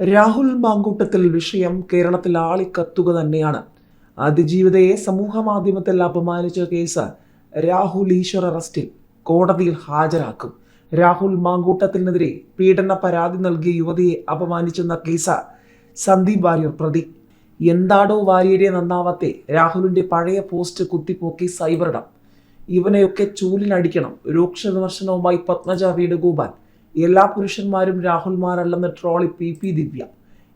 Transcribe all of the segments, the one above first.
രാഹുൽ മാങ്കൂട്ടത്തിൽ വിഷയം കേരളത്തിൽ ആളിക്കത്തുക തന്നെയാണ്. അതിജീവിതയെ സമൂഹ മാധ്യമത്തിൽ അപമാനിച്ച കേസ് രാഹുൽ ഈശ്വർ അറസ്റ്റിൽ കോടതിയിൽ ഹാജരാക്കും. രാഹുൽ മാങ്കൂട്ടത്തിനെതിരെ പീഡന പരാതി നൽകിയ യുവതിയെ അപമാനിച്ചെന്ന കേസ് സന്ദീപ് വാര്യർ പ്രതി. എന്താടോ വാര്യരെ നന്നാവാത്തെ രാഹുലിന്റെ പഴയ പോസ്റ്റ് കുത്തിപ്പോക്കി സൈബറിടം. ഇവനെയൊക്കെ ചൂലിനടിക്കണം. രൂക്ഷ വിമർശനവുമായി പത്മജ വേണുഗോപാൽ എല്ലാ പുരുഷന്മാരും രാഹുൽമാരല്ലെന്ന് ട്രോളി പി പി ദിവ്യ.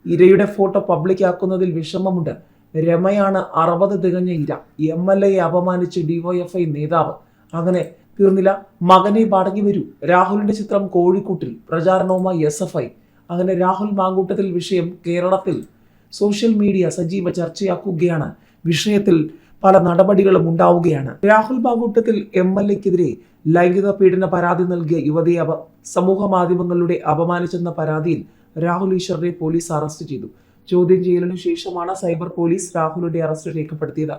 ഇരയുടെ ഫോട്ടോ പബ്ലിക്കാക്കുന്നതിൽ വിഷമമുണ്ട്. രമയാണ് അറുപത് തികഞ്ഞ ഇര. എം എൽ എയെ അപമാനിച്ച് ഡിവൈഎഫ്ഐ നേതാവ്. അങ്ങനെ തീർന്നില്ല. മകനെ മടങ്ങി വരൂ. രാഹുലിന്റെ ചിത്രം കോഴിക്കൂട്ടിൽ. പ്രചാരണവുമായി എസ് എഫ് ഐ. അങ്ങനെ രാഹുൽ മാങ്കൂട്ടത്തിൽ വിഷയം കേരളത്തിൽ. സോഷ്യൽ മീഡിയ സജീവ ചർച്ചയാക്കുകയാണ്. വിഷയത്തിൽ പല നടപടികളും ഉണ്ടാവുകയാണ്. രാഹുൽ മാങ്കൂട്ടത്തിൽ എം എൽ എക്കെതിരെ ലൈംഗിക പീഡന പരാതി നൽകിയ യുവതിയെ അപ സമൂഹ മാധ്യമങ്ങളിലൂടെ അപമാനിച്ചെന്ന പരാതിയിൽ രാഹുൽ ഈശ്വറിനെ പോലീസ് അറസ്റ്റ് ചെയ്തു. ചോദ്യം ചെയ്യലിനു ശേഷമാണ് സൈബർ പോലീസ് രാഹുലിന്റെ അറസ്റ്റ് രേഖപ്പെടുത്തിയത്.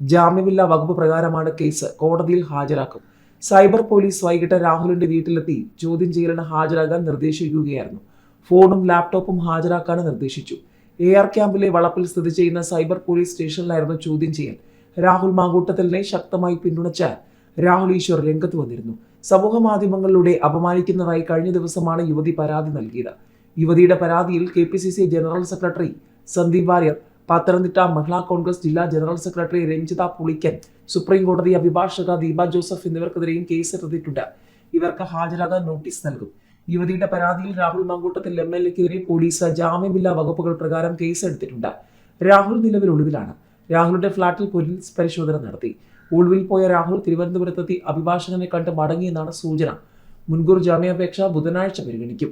ജാമ്യമില്ലാ വകുപ്പ് പ്രകാരമാണ് കേസ് കോടതിയിൽ ഹാജരാക്കും. സൈബർ പോലീസ് വൈകിട്ട് രാഹുലിന്റെ വീട്ടിലെത്തി ചോദ്യം ചെയ്യലിന് ഹാജരാകാൻ നിർദ്ദേശിക്കുകയായിരുന്നു. ഫോണും ലാപ്ടോപ്പും ഹാജരാക്കാൻ നിർദ്ദേശിച്ചു. എ ആർ ക്യാമ്പിലെ വളപ്പിൽ സ്ഥിതി ചെയ്യുന്ന സൈബർ പോലീസ് സ്റ്റേഷനിലായിരുന്നു ചോദ്യം ചെയ്യൽ. രാഹുൽ മാങ്കൂട്ടത്തിലിനെ ശക്തമായി പിന്തുണച്ച രാഹുൽ ഈശ്വർ രംഗത്ത് വന്നിരുന്നു. സമൂഹ മാധ്യമങ്ങളിലൂടെ അപമാനിക്കുന്നതായി കഴിഞ്ഞ ദിവസമാണ് യുവതി പരാതി നൽകിയത്. യുവതിയുടെ പരാതിയിൽ K P C C general secretary Sandeep Warrier Pathanamthitta Mahila Congress ജില്ലാ general secretary Ranjitha Pulickan supreme കോടതി അഭിഭാഷക ദീപ ജോസഫ് എന്നിവർക്കെതിരെയും കേസെടുത്തിട്ടുണ്ട് ഇവർക്ക് ഹാജരാകാൻ നോട്ടീസ് നൽകും. യുവതിയുടെ പരാതിയിൽ രാഹുൽ മങ്കൂട്ടത്തിൽ എം എൽ എക്കെതിരെ പോലീസ് ജാമ്യമില്ലാ വകുപ്പുകൾ പ്രകാരം കേസെടുത്തിട്ടുണ്ട് രാഹുൽ നിലവിൽ ഒളിവിലാണ്. രാഹുലിന്റെ ഫ്ളാറ്റിൽ പോലീസ് പരിശോധന നടത്തി. ഒളിവിൽ പോയ രാഹുൽ തിരുവനന്തപുരത്തെത്തി അഭിഭാഷകനെ കണ്ട് മടങ്ങിയെന്നാണ് സൂചന. മുൻകൂർ ജാമ്യാപേക്ഷ ബുധനാഴ്ച പരിഗണിക്കും.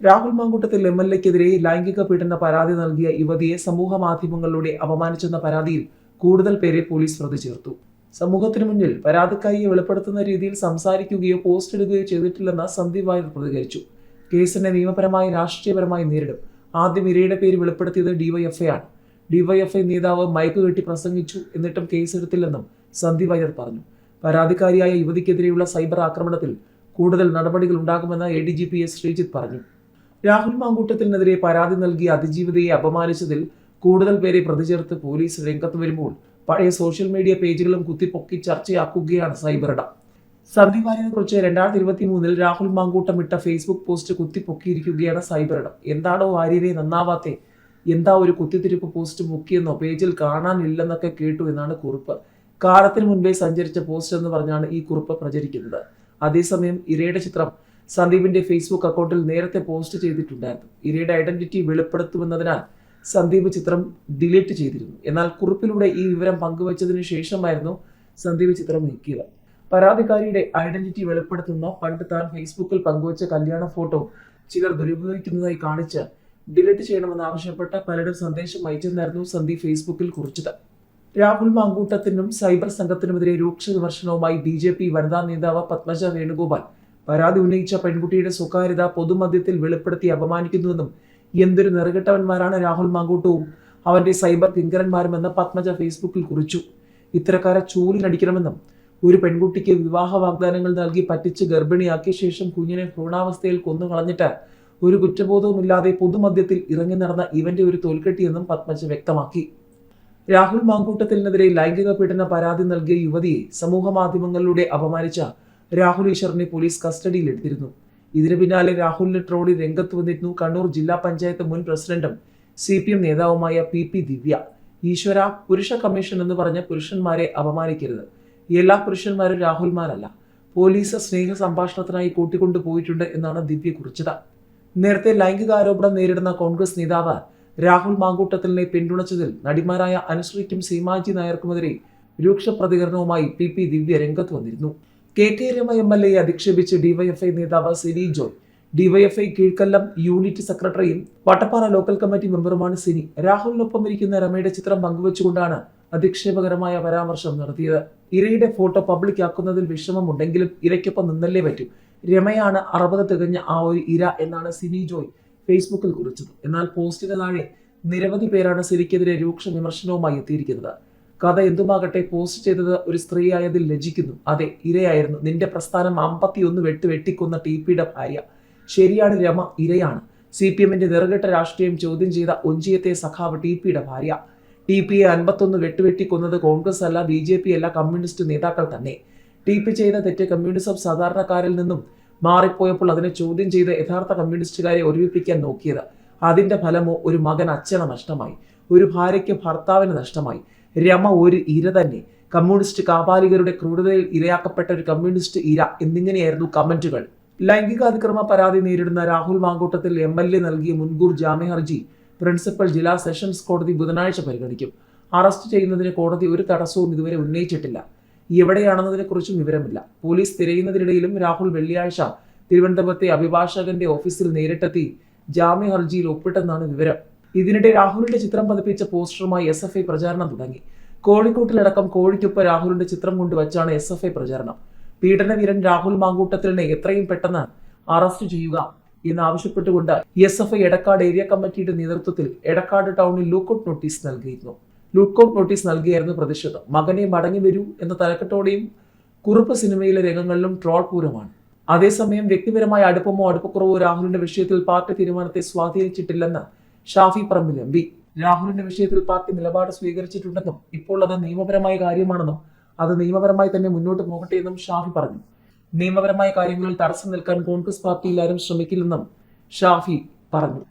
രാഹുൽ മാങ്കൂട്ടത്തിൽ എം എൽ എക്കെതിരെ ലൈംഗിക പീഡന പരാതി നൽകിയ യുവതിയെ സമൂഹ മാധ്യമങ്ങളിലൂടെ അപമാനിച്ചെന്ന പരാതിയിൽ കൂടുതൽ പേരെ പോലീസ് പ്രതി ചേർത്തു. സമൂഹത്തിന് മുന്നിൽ പരാതിക്കാരിയെ വെളിപ്പെടുത്തുന്ന രീതിയിൽ സംസാരിക്കുകയോ പോസ്റ്റ് ഇടുകയോ ചെയ്തിട്ടില്ലെന്ന് സന്ദീപ് വാര്യർ പ്രതികരിച്ചു. കേസിനെ നിയമപരമായി രാഷ്ട്രീയപരമായി നേരിടും. ആദ്യം ഇരയുടെ പേര് വെളിപ്പെടുത്തിയത് ഡിവൈഎഫ്ഐ ആണ്. ഡിവൈഎഫ്ഐ നേതാവ് മയക്ക് കെട്ടി പ്രസംഗിച്ചു എന്നിട്ടും കേസെടുത്തില്ലെന്നും സന്ദീപ് വൈദ്യർ പറഞ്ഞു. പരാതിക്കാരിയായ യുവതിക്കെതിരെയുള്ള സൈബർ ആക്രമണത്തിൽ കൂടുതൽ നടപടികൾ ഉണ്ടാകുമെന്ന് A D G P S Sreejith പറഞ്ഞു. രാഹുൽ മാങ്കൂട്ടത്തിനെതിരെ പരാതി നൽകി അതിജീവിതയെ അപമാനിച്ചതിൽ കൂടുതൽ പേരെ പ്രതിചേർത്ത് പോലീസ് രംഗത്ത് വരുമ്പോൾ പഴയ സോഷ്യൽ മീഡിയ പേജുകളും കുത്തിപ്പൊക്കി ചർച്ചയാക്കുകയാണ് സൈബർ ഇടം. സന്ദീപ് വാര്യനെ കുറിച്ച് രണ്ടായിരത്തി ഇരുപത്തി മൂന്നിൽ രാഹുൽ മാങ്കൂട്ടം ഇട്ട ഫേസ്ബുക്ക് പോസ്റ്റ് കുത്തിപ്പൊക്കിയിരിക്കുകയാണ് സൈബറിടം എന്താണോ വാര്യരെ നന്നാവാത്തെ എന്താ ഒരു കുത്തിത്തിരിപ്പ് പോസ്റ്റ് മുക്കിയെന്നോ പേജിൽ കാണാനില്ലെന്നൊക്കെ കേട്ടു എന്നാണ് കുറിപ്പ്. കാലത്തിന് മുൻപേ സഞ്ചരിച്ച പോസ്റ്റ് എന്ന് പറഞ്ഞാണ് ഈ കുറിപ്പ് പ്രചരിക്കുന്നത്. അതേസമയം ഇരയുടെ ചിത്രം സന്ദീപിന്റെ ഫേസ്ബുക്ക് അക്കൗണ്ടിൽ നേരത്തെ പോസ്റ്റ് ചെയ്തിട്ടുണ്ടായിരുന്നു. ഇരയുടെ ഐഡന്റിറ്റി വെളിപ്പെടുത്തുമെന്നതിനാൽ സന്ദീപ് ചിത്രം ഡിലീറ്റ് ചെയ്തിരുന്നു. എന്നാൽ കുറിപ്പിലൂടെ ഈ വിവരം പങ്കുവച്ചതിന് ശേഷമായിരുന്നു സന്ദീപ് ചിത്രം നീക്കിയത്. പരാതിക്കാരിയുടെ ഐഡന്റിറ്റി വെളിപ്പെടുത്തുന്ന പണ്ട് താൻ ഫേസ്ബുക്കിൽ പങ്കുവച്ച കല്യാണ ഫോട്ടോ ചിലർ ദുരുപയോഗിക്കുന്നതായി കാണിച്ച് ഡിലീറ്റ് ചെയ്യണമെന്ന് ആവശ്യപ്പെട്ട പലരും സന്ദേശം അയച്ചെന്നായിരുന്നു സന്ദീപ് ഫേസ്ബുക്കിൽ കുറിച്ചത്. രാഹുൽ മാങ്കൂട്ടത്തിനും സൈബർ സംഘത്തിനുമെതിരെ രൂക്ഷ വിമർശനവുമായി ബി ജെ പി വനിതാ നേതാവ് പത്മജ വേണുഗോപാൽ. പരാതി ഉന്നയിച്ച പെൺകുട്ടിയുടെ സ്വകാര്യത പൊതുമധ്യത്തിൽ വെളിപ്പെടുത്തി അപമാനിക്കുന്നുവെന്നും എന്തൊരു നെറുകെട്ടവന്മാരാണ് രാഹുൽ മാങ്കൂട്ടവും അവന്റെ സൈബർ കിങ്കരന്മാരുമെന്ന് പത്മജ ഫേസ്ബുക്കിൽ കുറിച്ചു. ഇത്തരക്കാരെ ചൂലിനടിക്കണമെന്നും ഒരു പെൺകുട്ടിക്ക് വിവാഹ വാഗ്ദാനങ്ങൾ നൽകി പറ്റിച്ച് ഗർഭിണിയാക്കിയ ശേഷം കുഞ്ഞിനെ ഭ്രൂണാവസ്ഥയിൽ കൊന്നു കളഞ്ഞിട്ട് ഒരു കുറ്റബോധവുമില്ലാതെ പൊതുമധ്യത്തിൽ ഇറങ്ങി നടന്ന ഇവന്റെ ഒരു തോൽക്കെട്ടിയെന്നും പത്മജ വ്യക്തമാക്കി. രാഹുൽ മാങ്കൂട്ടത്തിനെതിരെ ലൈംഗിക പീഡന പരാതി നൽകിയ യുവതിയെ സമൂഹ മാധ്യമങ്ങളിലൂടെ അപമാനിച്ച രാഹുൽ ഈശ്വറിനെ പോലീസ് കസ്റ്റഡിയിലെടുത്തിരുന്നു ഇതിനു പിന്നാലെ രാഹുലിന് ട്രോളി രംഗത്ത് വന്നിരുന്നു. കണ്ണൂർ ജില്ലാ പഞ്ചായത്ത് മുൻ പ്രസിഡന്റും സി പി എം നേതാവുമായ പി പി ദിവ്യ. ഈശ്വര പുരുഷ കമ്മീഷൻ എന്ന് പറഞ്ഞ പുരുഷന്മാരെ അപമാനിക്കരുത്. എല്ലാ പുരുഷന്മാരും രാഹുൽമാരല്ല. പോലീസ് സ്നേഹ സംഭാഷണത്തിനായി കൂട്ടിക്കൊണ്ടു പോയിട്ടുണ്ട് എന്നാണ് ദിവ്യ കുറിച്ചത്. നേരത്തെ ലൈംഗിക ആരോപണം നേരിടുന്ന കോൺഗ്രസ് നേതാവ് രാഹുൽ മാങ്കൂട്ടത്തിലിനെ പിന്തുണച്ചതിൽ നടിമാരായ അനുശ്രീക്കും സീമാജി നായർക്കുമെതിരെ രൂക്ഷ പ്രതികരണവുമായി പി പി ദിവ്യ രംഗത്ത് വന്നിരുന്നു. K K Rema M L എയെ അധിക്ഷേപിച്ച് ഡിവൈഎഫ്ഐ നേതാവ് സിനി ജോയ് ഡിവൈഎഫ്ഐ കീഴ്ക്കല്ലം യൂണിറ്റ് സെക്രട്ടറിയും വട്ടപ്പാറ ലോക്കൽ കമ്മിറ്റി മെമ്പറുമാണ് സിനി. രാഹുലിനൊപ്പം ഇരിക്കുന്ന രമയുടെ ചിത്രം പങ്കുവച്ചുകൊണ്ടാണ് അധിക്ഷേപകരമായ പരാമർശം നടത്തിയത്. ഇരയുടെ ഫോട്ടോ പബ്ലിക് ആക്കുന്നതിൽ വിഷമമുണ്ടെങ്കിലും ഇരയ്ക്കൊപ്പം നിന്നല്ലേ പറ്റൂ. രമയാണ് അറുപത് തികഞ്ഞ ആ ഒരു ഇര എന്നാണ് സിനി ജോയ് ഫേസ്ബുക്കിൽ കുറിച്ചത് എന്നാൽ പോസ്റ്റിന് താഴെ നിരവധി പേരാണ് സിരിക്കെതിരെ രൂക്ഷ വിമർശനവുമായി എത്തിയിരിക്കുന്നത്. കഥ എന്തുമാകട്ടെ പോസ്റ്റ് ചെയ്തത് ഒരു സ്ത്രീയായതിൽ ലജിക്കുന്നു അതെ ഇരയായിരുന്നു. നിന്റെ പ്രസ്ഥാനം അമ്പത്തിയൊന്ന് വെട്ട് വെട്ടിക്കൊന്ന ടി പിയുടെ ഭാര്യ. ശരിയാണ് രമ ഇരയാണ്. സി പി എമ്മിന്റെ നിറകെട്ട രാഷ്ട്രീയം ചോദ്യം ചെയ്ത ഒഞ്ചിയത്തെ സഖാവ് ടി പിയുടെ ഭാര്യ. ടി പിയെ അൻപത്തൊന്ന് വെട്ടുവെട്ടി കൊന്നത് കോൺഗ്രസ് അല്ല ബി ജെ പി അല്ല കമ്മ്യൂണിസ്റ്റ് നേതാക്കൾ തന്നെ. ടി പി ചെയ്ത തെറ്റ് കമ്മ്യൂണിസം സാധാരണക്കാരിൽ നിന്നും മാറിപ്പോയപ്പോൾ അതിനെ ചോദ്യം ചെയ്ത് യഥാർത്ഥ കമ്മ്യൂണിസ്റ്റുകാരെ ഒരുമിപ്പിക്കാൻ നോക്കിയത്. അതിന്റെ ഫലമോ ഒരു മകൻ അച്ഛനെ നഷ്ടമായി. ഒരു ഭാര്യയ്ക്ക് ഭർത്താവിന് നഷ്ടമായി. രമ ഒരു ഇര തന്നെ. കമ്മ്യൂണിസ്റ്റ് കാപാലികരുടെ ക്രൂരതയിൽ ഇരയാക്കപ്പെട്ട ഒരു കമ്മ്യൂണിസ്റ്റ് ഇര എന്നിങ്ങനെയായിരുന്നു കമന്റുകൾ. ലൈംഗിക അതിക്രമ പരാതി നേരിടുന്ന Rahul Mamkootathil M L A നൽകിയ മുൻകൂർ ജാമ്യ ഹർജി പ്രിൻസിപ്പൽ ജില്ലാ സെഷൻസ് കോടതി ബുധനാഴ്ച പരിഗണിക്കും. അറസ്റ്റ് ചെയ്യുന്നതിന് കോടതി ഒരു തടസ്സവും ഇതുവരെ ഉന്നയിച്ചിട്ടില്ല. എവിടെയാണെന്നതിനെക്കുറിച്ചും വിവരമില്ല. പോലീസ് തിരയുന്നതിനിടയിലും രാഹുൽ വെള്ളിയാഴ്ച തിരുവനന്തപുരത്തെ അഭിഭാഷകന്റെ ഓഫീസിൽ നേരിട്ടെത്തി ജാമ്യ ഹർജിയിൽ ഒപ്പിട്ടെന്നാണ് വിവരം. ഇതിനിടെ രാഹുലിന്റെ ചിത്രം പതിപ്പിച്ച പോസ്റ്ററുമായി എസ് എഫ് ഐ പ്രചാരണം തുടങ്ങി. കോഴിക്കോട്ടിലടക്കം കോഴിക്കൊപ്പം രാഹുലിന്റെ ചിത്രം കൊണ്ടുവച്ചാണ് എസ് എഫ് ഐ പ്രചാരണം. പീഡനവീരൻ രാഹുൽ മാങ്കൂട്ടത്തിലിനെ എത്രയും പെട്ടെന്ന് അറസ്റ്റ് ചെയ്യുക എന്നാവശ്യപ്പെട്ടുകൊണ്ട് S F I Edakkad area committee നേതൃത്വത്തിൽ എടക്കാട് ടൗണിൽ ലൂക്കൌട്ട് നോട്ടീസ് നൽകിയിരുന്നു. ലുക്കൌട്ട് നോട്ടീസ് നൽകിയായിരുന്നു പ്രതിഷേധം. മകനെ മടങ്ങി വരൂ എന്ന തലക്കെട്ടോടെയും കുറുപ്പ് സിനിമയിലെ രംഗങ്ങളിലും ട്രോൾ പൂരമാണ് അതേസമയം വ്യക്തിപരമായ അടുപ്പമോ അടുപ്പക്കുറവോ രാഹുലിന്റെ വിഷയത്തിൽ പാർട്ടി തീരുമാനത്തെ സ്വാധീനിച്ചിട്ടില്ലെന്ന് ഷാഫി പറമ്പിൽ എം പി. രാഹുലിന്റെ വിഷയത്തിൽ പാർട്ടി നിലപാട് സ്വീകരിച്ചിട്ടുണ്ടെന്നും ഇപ്പോൾ അത് നിയമപരമായ കാര്യമാണെന്നും അത് നിയമപരമായി തന്നെ മുന്നോട്ട് പോകട്ടെ എന്നും ഷാഫി പറഞ്ഞു. നിയമപരമായ കാര്യങ്ങളിൽ തടസ്സം നിൽക്കാൻ കോൺഗ്രസ് പാർട്ടിയിൽ ആരും ശ്രമിക്കില്ലെന്നും ഷാഫി പറഞ്ഞു.